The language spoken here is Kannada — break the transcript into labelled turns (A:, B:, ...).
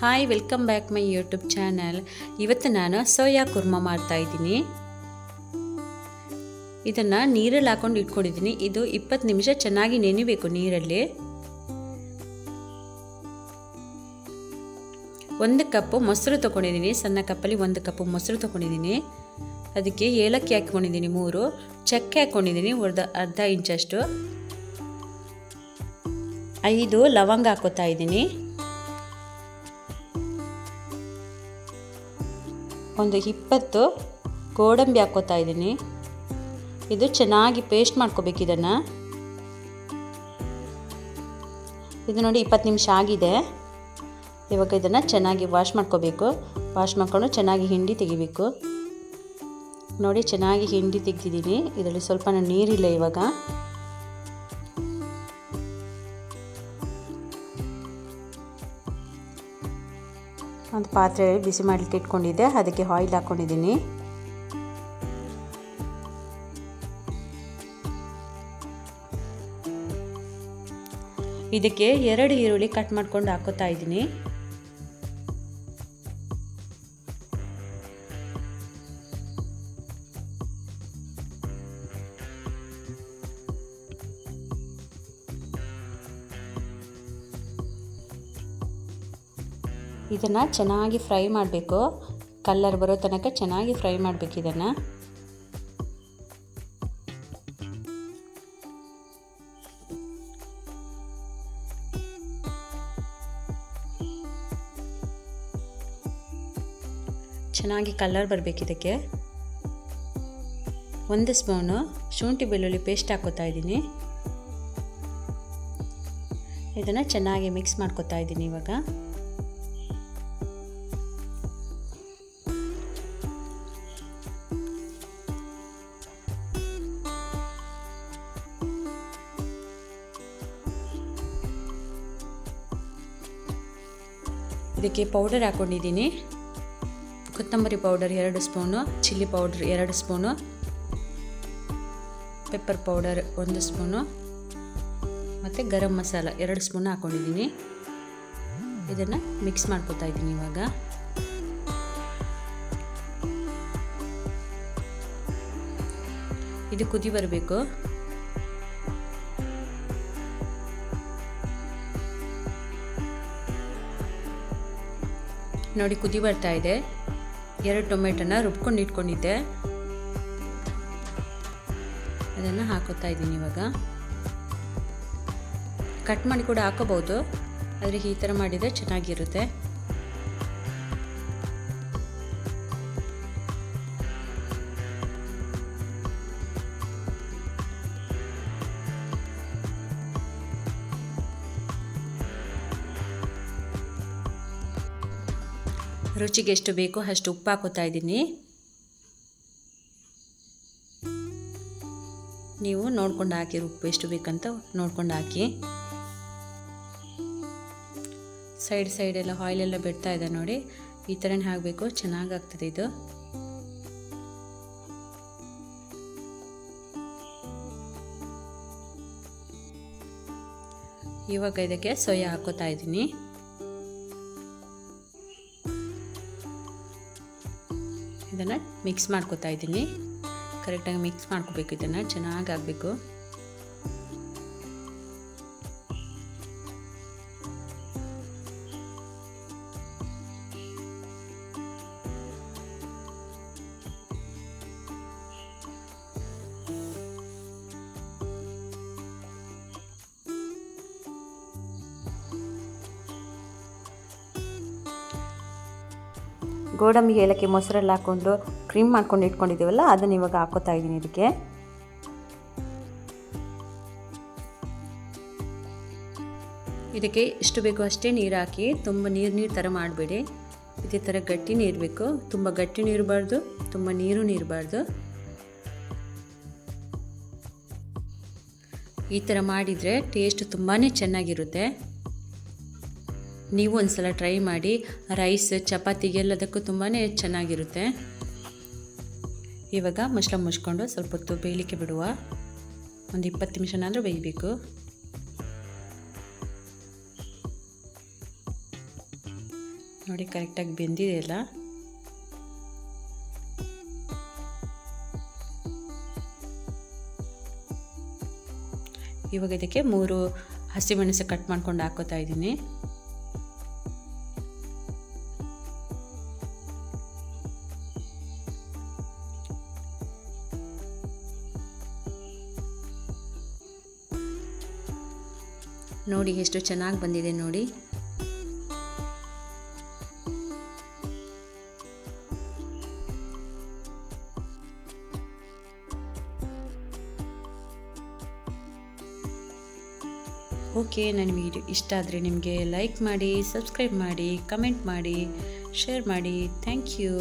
A: Hi welcome back my YouTube channel ಇವತ್ತು ನಾನು ಸೋಯಾ ಕುರ್ಮಾ ಮಾಡ್ತಾ ಇದ್ದೀನಿ. ಇದನ್ನು ನೀರಲ್ಲಿ ಹಾಕೊಂಡು ಇಟ್ಕೊಂಡಿದ್ದೀನಿ. ಇದು ಇಪ್ಪತ್ತು ನಿಮಿಷ ಚೆನ್ನಾಗಿ ನೆನಿಬೇಕು ನೀರಲ್ಲಿ. ಒಂದು ಕಪ್ಪು ಮೊಸರು ತೊಗೊಂಡಿದ್ದೀನಿ. ಸಣ್ಣ ಕಪ್ಪಲ್ಲಿ ಒಂದು ಕಪ್ಪು ಮೊಸರು ತೊಗೊಂಡಿದ್ದೀನಿ. ಅದಕ್ಕೆ ಏಲಕ್ಕಿ ಹಾಕ್ಕೊಂಡಿದ್ದೀನಿ ಮೂರು. ಚಕ್ಕೆ ಹಾಕ್ಕೊಂಡಿದ್ದೀನಿ ಅರ್ಧ ಅರ್ಧ ಇಂಚಷ್ಟು. ಐದು ಲವಂಗ ಹಾಕೋತಾ ಇದ್ದೀನಿ. ಒಂದು ಇಪ್ಪತ್ತು ಗೋಡಂಬಿ ಹಾಕೋತಾ ಇದ್ದೀನಿ. ಇದು ಚೆನ್ನಾಗಿ ಪೇಸ್ಟ್ ಮಾಡ್ಕೋಬೇಕು ಇದನ್ನು. ಇದು ನೋಡಿ ಇಪ್ಪತ್ತು ನಿಮಿಷ ಆಗಿದೆ. ಇವಾಗ ಇದನ್ನು ಚೆನ್ನಾಗಿ ವಾಶ್ ಮಾಡ್ಕೋಬೇಕು. ವಾಶ್ ಮಾಡ್ಕೊಂಡು ಚೆನ್ನಾಗಿ ಹಿಂಡಿ ತೆಗಿಬೇಕು. ನೋಡಿ ಚೆನ್ನಾಗಿ ಹಿಂಡಿ ತೆಗ್ದಿದ್ದೀನಿ. ಇದರಲ್ಲಿ ಸ್ವಲ್ಪ ನೀರಿಲ್ಲ ಇವಾಗ. ಒಂದು ಪಾತ್ರೆ ಬಿಸಿ ಮಾಡಲಿಕ್ಕೆ ಇಟ್ಕೊಂಡಿದ್ದೆ. ಅದಕ್ಕೆ ಆಯಿಲ್ ಹಾಕ್ಕೊಂಡಿದ್ದೀನಿ ಇದಕ್ಕೆ ಎರಡು ಈರುಳ್ಳಿ ಕಟ್ ಮಾಡ್ಕೊಂಡು ಹಾಕೋತಾ ಇದ್ದೀನಿ. ಇದನ್ನು ಚೆನ್ನಾಗಿ ಫ್ರೈ ಮಾಡಬೇಕು. ಕಲ್ಲರ್ ಬರೋ ತನಕ ಚೆನ್ನಾಗಿ ಫ್ರೈ ಮಾಡಬೇಕು ಇದನ್ನು. ಚೆನ್ನಾಗಿ ಕಲ್ಲರ್ ಬರಬೇಕು ಇದಕ್ಕೆ. ಒಂದು ಸ್ಪೂನು ಶುಂಠಿ ಬೆಳ್ಳುಳ್ಳಿ ಪೇಸ್ಟ್ ಹಾಕೋತಾ ಇದ್ದೀನಿ. ಇದನ್ನು ಚೆನ್ನಾಗಿ ಮಿಕ್ಸ್ ಮಾಡ್ಕೋತಾ ಇದ್ದೀನಿ ಇವಾಗ. ಇದಕ್ಕೆ ಪೌಡರ್ ಹಾಕ್ಕೊಂಡಿದ್ದೀನಿ ಕೊತ್ತಂಬರಿ ಪೌಡರ್ ಎರಡು ಸ್ಪೂನು ಚಿಲ್ಲಿ ಪೌಡರ್ ಎರಡು ಸ್ಪೂನು ಪೆಪ್ಪರ್ ಪೌಡರ್ ಒಂದು ಸ್ಪೂನು, ಮತ್ತು ಗರಂ ಮಸಾಲ ಎರಡು ಸ್ಪೂನ್ ಹಾಕ್ಕೊಂಡಿದ್ದೀನಿ ಇದನ್ನು ಮಿಕ್ಸ್ ಮಾಡ್ಕೊತಾ ಇದ್ದೀನಿ ಇವಾಗ. ಇದು ಕುದಿ ಬರಬೇಕು. ನೋಡಿ ಕುದಿ ಬರ್ತಾ ಇದೆ. ಎರಡು ಟೊಮೆಟೋನ ರುಬ್ಕೊಂಡು ಇಟ್ಕೊಂಡಿದ್ದೆ. ಅದನ್ನು ಹಾಕೋತಾ ಇದ್ದೀನಿ ಇವಾಗ. ಕಟ್ ಮಾಡಿ ಕೂಡ ಹಾಕೋಬೋದು ಆದರೆ ಈ ಥರ ಮಾಡಿದರೆ ಚೆನ್ನಾಗಿರುತ್ತೆ. ರುಚಿಗೆ ಎಷ್ಟು ಬೇಕೋ ಅಷ್ಟು ಉಪ್ಪು ಹಾಕೋತಾ ಇದ್ದೀನಿ. ನೀವು ನೋಡ್ಕೊಂಡು ಹಾಕಿ ಉಪ್ಪು ಎಷ್ಟು ಬೇಕಂತ ನೋಡ್ಕೊಂಡು ಹಾಕಿ. ಸೈಡ್ ಸೈಡೆಲ್ಲ ಆಯಿಲೆಲ್ಲ ಬಿಡ್ತಾ ಇದೆ ನೋಡಿ. ಈ ಥರನೇ ಹಾಕಬೇಕು ಚೆನ್ನಾಗಾಗ್ತದೆ ಇದು. ಇವಾಗ ಇದಕ್ಕೆ ಸೋಯಾ ಹಾಕೋತಾ ಇದ್ದೀನಿ. ಇದನ್ನು ಮಿಕ್ಸ್ ಮಾಡ್ಕೋತಾ ಇದ್ದೀನಿ. ಕರೆಕ್ಟಾಗಿ ಮಿಕ್ಸ್ ಮಾಡ್ಕೋಬೇಕು ಇದನ್ನು ಚೆನ್ನಾಗಿ ಆಗಬೇಕು ಗೋಡಂಬಿ ಏಲಕ್ಕಿ ಮೊಸರಲ್ಲಿ ಹಾಕ್ಕೊಂಡು ಕ್ರೀಮ್ ಮಾಡ್ಕೊಂಡು ಇಟ್ಕೊಂಡಿದ್ದೀವಲ್ಲ, ಅದನ್ನು ಇವಾಗ ಹಾಕೋತಾ ಇದ್ದೀನಿ ಇದಕ್ಕೆ. ಇದಕ್ಕೆ ಎಷ್ಟು ಬೇಕು ಅಷ್ಟೇ ನೀರು ಹಾಕಿ ತುಂಬ ನೀರು ನೀರು ಥರ ಮಾಡಬೇಡಿ. ಇದೇ ಥರ ಗಟ್ಟಿ ನೀರು ಬೇಕು. ತುಂಬ ಗಟ್ಟಿ ನೀರಬಾರ್ದು ತುಂಬ ನೀರು ನೀರಬಾರ್ದು ಈ ಥರ ಮಾಡಿದರೆ ಟೇಸ್ಟ್ ತುಂಬಾ ಚೆನ್ನಾಗಿರುತ್ತೆ. ನೀವು ಒಂದು ಸಲ ಟ್ರೈ ಮಾಡಿ ರೈಸ್ ಚಪಾತಿಗೆಲ್ಲದಕ್ಕೂ ತುಂಬಾ ಚೆನ್ನಾಗಿರುತ್ತೆ. ಇವಾಗ ಮಸಾಲ ಮುಚ್ಕೊಂಡು ಸ್ವಲ್ಪ ಹೊತ್ತು ಬೇಯಲಿಕ್ಕೆ ಬಿಡುವ. ಒಂದು ಇಪ್ಪತ್ತು ನಿಮಿಷನಾದರೂ ಬೇಯಬೇಕು. ನೋಡಿ ಕರೆಕ್ಟಾಗಿ ಬೆಂದಿದೆಯಲ್ಲ ಇವಾಗ ಇದಕ್ಕೆ ಮೂರು ಹಸಿಮೆಣಸು ಕಟ್ ಮಾಡ್ಕೊಂಡು ಹಾಕೋತಾ ಇದ್ದೀನಿ. ನೋಡಿ ಎಷ್ಟು ಚೆನ್ನಾಗಿ ಬಂದಿದೆ ನೋಡಿ. ಓಕೆ ನನ್ನ ವಿಡಿಯೋ ಇಷ್ಟ ಆದರೆ ನಿಮಗೆ ಲೈಕ್ ಮಾಡಿ ಸಬ್ಸ್ಕ್ರೈಬ್ ಮಾಡಿ ಕಮೆಂಟ್ ಮಾಡಿ ಶೇರ್ ಮಾಡಿ. Thank you